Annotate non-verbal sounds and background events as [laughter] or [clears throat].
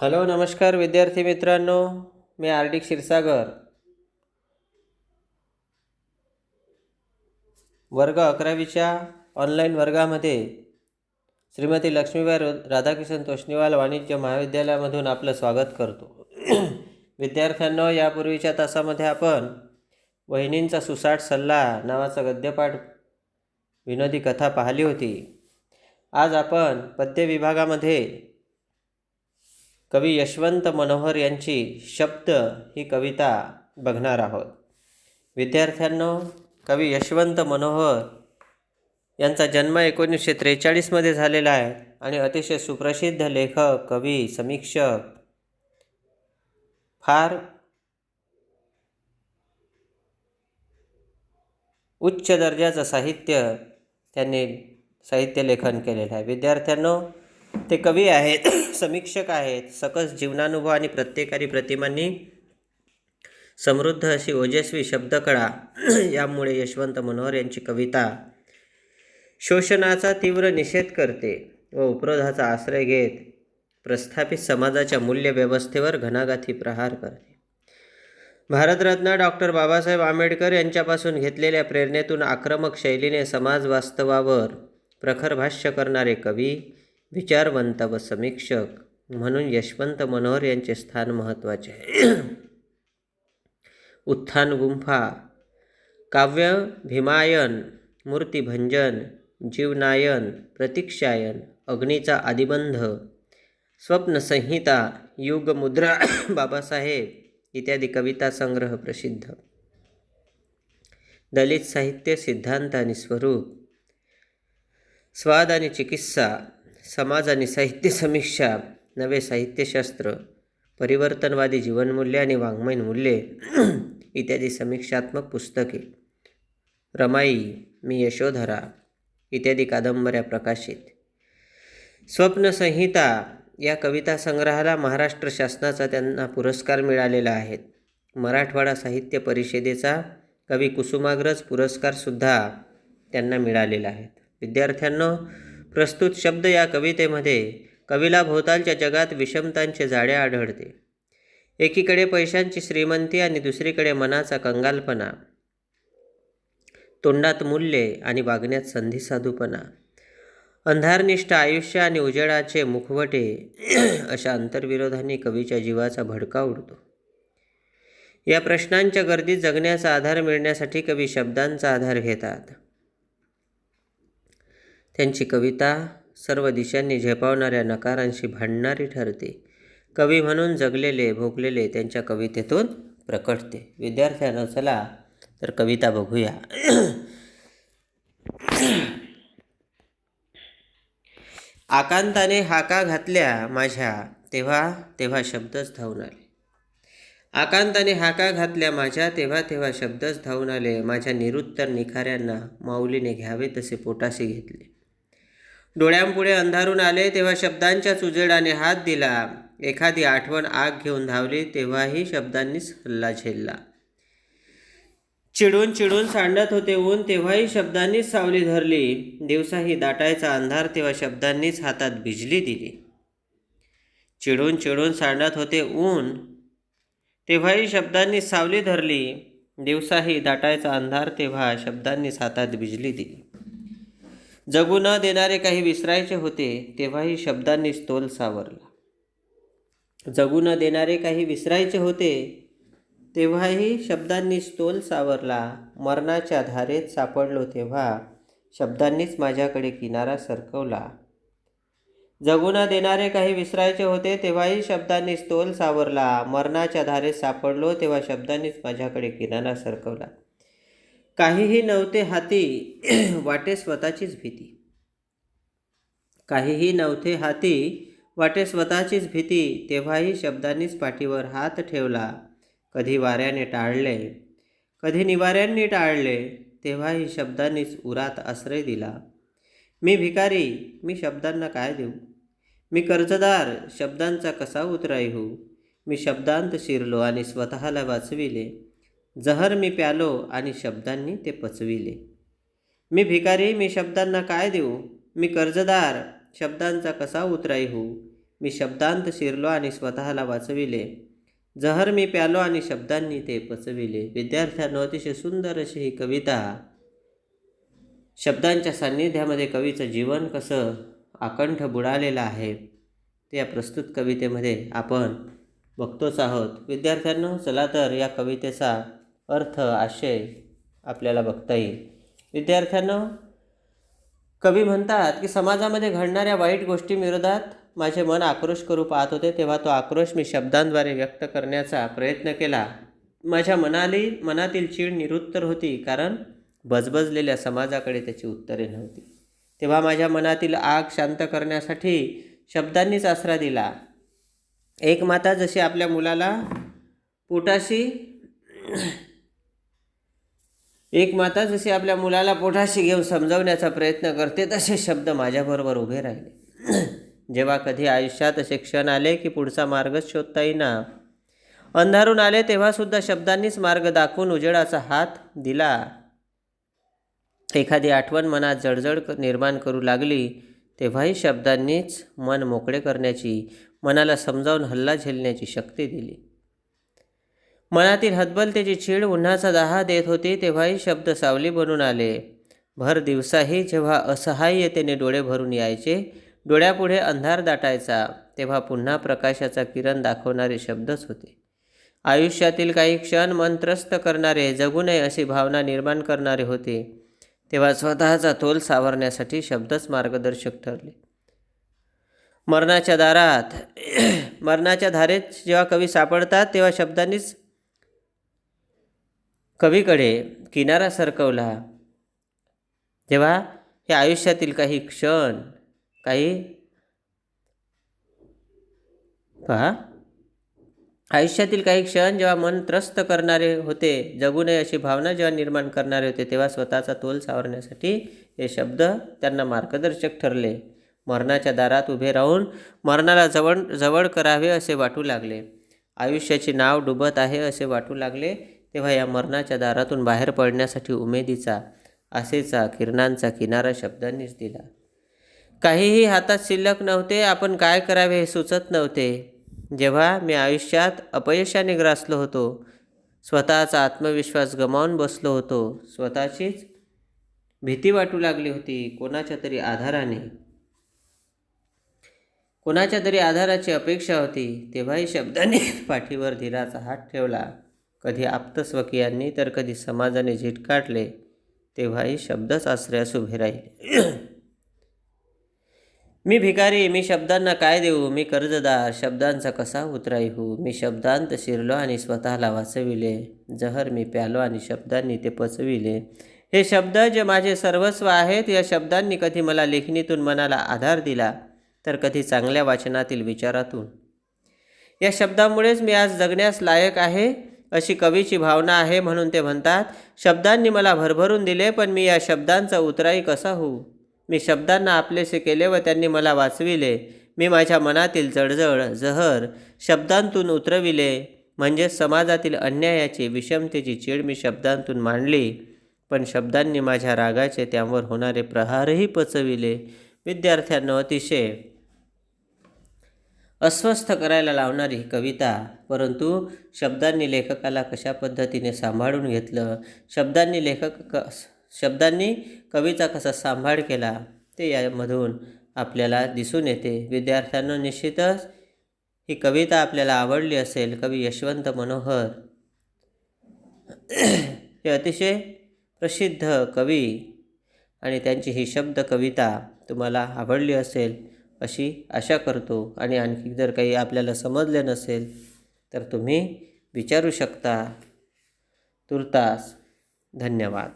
Hello नमस्कार विद्यार्थी मित्रांनो. मी आर डी क्षीरसागर. वर्ग अकरावीच्या ऑनलाईन वर्गामध्ये श्रीमती लक्ष्मीबाई राधाकिशन तोष्णीवाल वाणिज्य महाविद्यालयामधून आपलं स्वागत करतो. [clears throat] विद्यार्थ्यांनो यापूर्वीच्या तासामध्ये आपण वहिनींचा सुसाट सल्ला नावाचा गद्यपाठ विनोदी कथा पाहिली होती. आज आपण पद्य विभागामध्ये कवी यशवंत मनोहर यांची शब्द ही कविता बघणार आहोत. विद्यार्थ्यांनो कवी यशवंत मनोहर यांचा जन्म एकोणीसशे त्रेचाळीसमध्ये झालेला आहे आणि अतिशय सुप्रसिद्ध लेखक कवी समीक्षक फार उच्च दर्जाचं साहित्य त्यांनी साहित्य लेखन केलेलं आहे. विद्यार्थ्यांनो ते कवी आहेत [clears throat] समीक्षक आहेत सकस जीवनानुभव आणि प्रत्येकारी प्रतिमांनी समृद्ध अशी ओजस्वी शब्दकळा [clears throat] यामुळे यशवंत मनोहर यांची कविता शोषणाचा तीव्र निषेध करते व उपरोधाचा आश्रय घेत प्रस्थापित समाजाच्या मूल्यव्यवस्थेवर घणाघाती प्रहार करते. भारतरत्न डॉक्टर बाबासाहेब आंबेडकर यांच्यापासून घेतलेल्या प्रेरणेतून आक्रमक शैलीने समाज वास्तवावर प्रखर भाष्य करणारे कवी विचारवंत व समीक्षक म्हणून यशवंत मनोहर यांचे स्थान महत्त्वाचे आहे. उत्थान गुंफा काव्य भीमायन मूर्तिभंजन जीवनायन प्रतीक्षायन अग्नीचा आदिबंध स्वप्नसंहिता युगमुद्रा [coughs] बाबासाहेब इत्यादी कविता संग्रह प्रसिद्ध. दलित साहित्य सिद्धांत आणि स्वरूप स्वाद आणि चिकित्सा समाज आणि साहित्य समीक्षा नवे साहित्यशास्त्र परिवर्तनवादी जीवनमूल्य आणि वाङ्मयीन मूल्ये [clears throat] इत्यादी समीक्षात्मक पुस्तके. रमाई मी यशोधरा इत्यादी कादंबऱ्या प्रकाशित. स्वप्नसंहिता या कविता संग्रहाला महाराष्ट्र शासनाचा त्यांना पुरस्कार मिळालेला आहे. मराठवाडा साहित्य परिषदेचा कवी कुसुमाग्रज पुरस्कारसुद्धा त्यांना मिळालेला आहे. विद्यार्थ्यांना प्रस्तुत शब्द या कवितेमध्ये कवीला भोवतालच्या जगात विषमतांचे जाळे आढळते. एकीकडे पैशांची श्रीमंती आणि दुसरीकडे मनाचा कंगालपणा. तोंडात मूल्ये आणि वागण्यात संधी साधूपणा. अंधारनिष्ठ आयुष्य आणि उजेडाचे मुखवटे [clears throat] अशा अंतर्विरोधांनी कवीच्या जीवाचा भडका उडतो. या प्रश्नांच्या गर्दीत जगण्याचा आधार मिळण्यासाठी कवी शब्दांचा आधार घेतात. त्यांची कविता सर्व दिशांनी झेपावणाऱ्या नकारांशी भांडणारी ठरते. कवी म्हणून जगलेले भोगलेले त्यांच्या कवितेतून प्रकटते. विद्यार्थ्यांना चला तर कविता बघूया. आकांताने हाका घातल्या माझ्या तेव्हा तेव्हा शब्दच धावून आले. आकांताने हाका घातल्या माझ्या तेव्हा तेव्हा शब्दच धावून आले. माझ्या निरुत्तर निखाऱ्यांना माऊलीने घ्यावे तसे पोटाशी घेतले. डोळ्यांपुढे अंधारून आले तेव्हा शब्दांच्या उजेडाने हात दिला. एखादी आठवण आग घेऊन धावली तेव्हाही शब्दांनीच हल्ला झेलला. चिडून चिडून सांडत होते ऊन तेव्हाही शब्दांनीच सावली धरली. दिवसाही दाटायचा अंधार तेव्हा शब्दांनीच हातात बिजली दिली. चिडून चिडून सांडत होते ऊन तेव्हाही शब्दांनी सावली धरली. दिवसाही दाटायचा अंधार तेव्हा शब्दांनीच हातात बिजली दिली. जगू न देणारे काही विसरायचे होते तेव्हाही शब्दांनी स्तोल सावरला. जगू न देणारे काही विसरायचे होते तेव्हाही शब्दांनी स्तोल सावरला. मरणाच्या धारेत सापडलो तेव्हा शब्दांनीच माझ्याकडे किनारा सरकवला. जगू न देणारे काही विसरायचे होते तेव्हाही शब्दांनीच तोल सावरला. मरणाच्या धारेत सापडलो तेव्हा शब्दांनीच माझ्याकडे किनारा सरकवला. काहीही नव्हते हाती [clears throat] वाटे स्वतःचीच भीती. काहीही नव्हते हाती वाटे स्वतःचीच भीती. तेव्हाही शब्दांनीच पाठीवर हात ठेवला. कधी वाऱ्याने टाळले कधी निवाऱ्यांनी टाळले तेव्हाही शब्दांनीच उरात आश्रय दिला. मी भिकारी मी शब्दांना काय देऊ? मी कर्जदार शब्दांचा कसा उतराई होऊ मी शब्दांत शिरलो आणि स्वतःला वाचविले. जहर मी प्यालो आणि शब्दांनी ते पचविले. मी भिकारी मी शब्दांना काय देऊ? मी कर्जदार शब्दांचा कसा उतराई होऊ? मी शब्दांत शिरलो आणि स्वतःला वाचविले. जहर मी प्यालो आणि शब्दांनी ते पचविले. विद्यार्थ्यांनो अतिशय सुंदर अशी ही कविता. शब्दांच्या सान्निध्यामध्ये कवीचं जीवन कसं आकंठ बुडालेलं आहे ते या प्रस्तुत कवितेमध्ये आपण बघतोच आहोत. विद्यार्थ्यांनो चला तर या कवितेचा अर्थ आशय आपल्याला बघता येईल. विद्यार्थ्यांना कवी म्हणतात की समाजामध्ये घडणाऱ्या वाईट गोष्टींविरोधात माझे मन आक्रोश करू पाहत होते तेव्हा तो आक्रोश मी शब्दांद्वारे व्यक्त करण्याचा प्रयत्न केला. माझ्या मनाली मनातील चीड निरुत्तर होती कारण बजबजलेल्या समाजाकडे त्याची उत्तरे नव्हती. तेव्हा माझ्या मनातील आग शांत करण्यासाठी शब्दांनीच आसरा दिला. एक माता जशी आपल्या मुलाला पोटाशी एक माता जशी आपल्या मुलाला पोटाशी घेऊन समजवण्याचा प्रयत्न करते तसे शब्द माझ्याबरोबर उभे राहिले. [clears throat] जेव्हा कधी आयुष्यात असे क्षण आले की पुढचा मार्गच शोधता येईना अंधारून आले तेव्हासुद्धा शब्दांनीच मार्ग दाखवून उजेडाचा हात दिला. एखादी आठवण मनात जळजळ निर्माण करू लागली तेव्हाही शब्दांनीच मन मोकळे करण्याची मनाला समजावून हल्ला झेलण्याची शक्ती दिली. मनातील हतबलतेची चीड उन्हाचा दहा देत होती तेव्हाही शब्द सावली बनून आले. भर दिवसाही जेव्हा असहाय्यतेने डोळे भरून यायचे डोळ्यापुढे अंधार दाटायचा तेव्हा पुन्हा प्रकाशाचा किरण दाखवणारे शब्दच होते. आयुष्यातील काही क्षण मन त्रस्त करणारे जगू नये अशी भावना निर्माण करणारे होते. तेव्हा स्वतःचा तोल सावरण्यासाठी शब्दच मार्गदर्शक ठरले. मरणाच्या दारात मरणाच्या धारेत जेव्हा कवी सापडतात तेव्हा शब्दांनीच कवीकडे किनारा सरकवला. तेव्हा हे आयुष्यातील काही क्षण काही पहा. आयुष्यातील काही क्षण जेव्हा मन त्रस्त करणारे होते जगू नये अशी भावना जेव्हा निर्माण करणारे होते तेव्हा स्वतःचा तोल सावरण्यासाठी हे शब्द त्यांना मार्गदर्शक ठरले. मरणाच्या दारात उभे राहून मरणाला जवळ जवळ करावे असे वाटू लागले. आयुष्याचे नाव डुबत आहे असे वाटू लागले. तेव्हा या मरणाच्या दारातून बाहेर पडण्यासाठी उमेदीचा आसेचा किरणांचा किनारा शब्दांनीच दिला. काहीही हातात शिल्लक नव्हते आपण काय करावे हे सुचत नव्हते. जेव्हा मी आयुष्यात अपयशाने ग्रासलो होतो स्वतःचा आत्मविश्वास गमावून बसलो होतो स्वतःचीच भीती वाटू लागली होती कोणाच्या तरी आधाराने. कोणाच्या तरी आधाराची अपेक्षा होती तेव्हाही शब्दाने पाठीवर धीराचा हात ठेवला. कधी आप्तस्वकीयांनी तर कधी समाजाने झिटकाटले तेव्हाही शब्दच आश्रयास उभे राहिले. [clears throat] मी भिकारी मी शब्दांना काय देऊ? मी कर्जदार शब्दांचा कसा उतराई होऊ मी शब्दांत शिरलो आणि स्वतःला वाचविले. जहर मी प्यालो आणि शब्दांनी ते पचविले. हे शब्द जे माझे सर्वस्व आहेत या शब्दांनी कधी मला लेखणीतून मनाला आधार दिला तर कधी चांगल्या वाचनातील विचारातून. या शब्दामुळेच मी आज जगण्यास लायक आहे. अशी कवीची भावना आहे म्हणून ते म्हणतात शब्दांनी मला भरभरून दिले पण मी या शब्दांचा उतराई कसा होऊ? मी शब्दांना आपलेसे केले व त्यांनी मला वाचविले. मी माझ्या मनातील जळजळ जहर शब्दांतून उतरविले. म्हणजे समाजातील अन्यायाची विषमतेची चीड मी शब्दांतून मांडली. पण शब्दांनी माझ्या रागाचे त्यावर होणारे प्रहारही पचविले. विद्यार्थ्यांना अतिशय अस्वस्थ करायला लावणारी ही कविता परंतु शब्दांनी लेखकाला कशा पद्धतीने सांभाळून घेतलं? शब्दांनी लेखक क शब्दांनी कवीचा कसा सांभाळ केला? ते यामधून आपल्याला दिसून येते. विद्यार्थ्यांना निश्चितच ही कविता आपल्याला आवडली असेल. कवी यशवंत मनोहर. हे अतिशय प्रसिद्ध कवी आणि त्यांची ही शब्द कविता तुम्हाला आवडली असेल. अशी आशा करतो. आणि आणखी जर काही आपल्याला समजले नसेल तर तुम्ही विचारू शकता. तुर्तास धन्यवाद.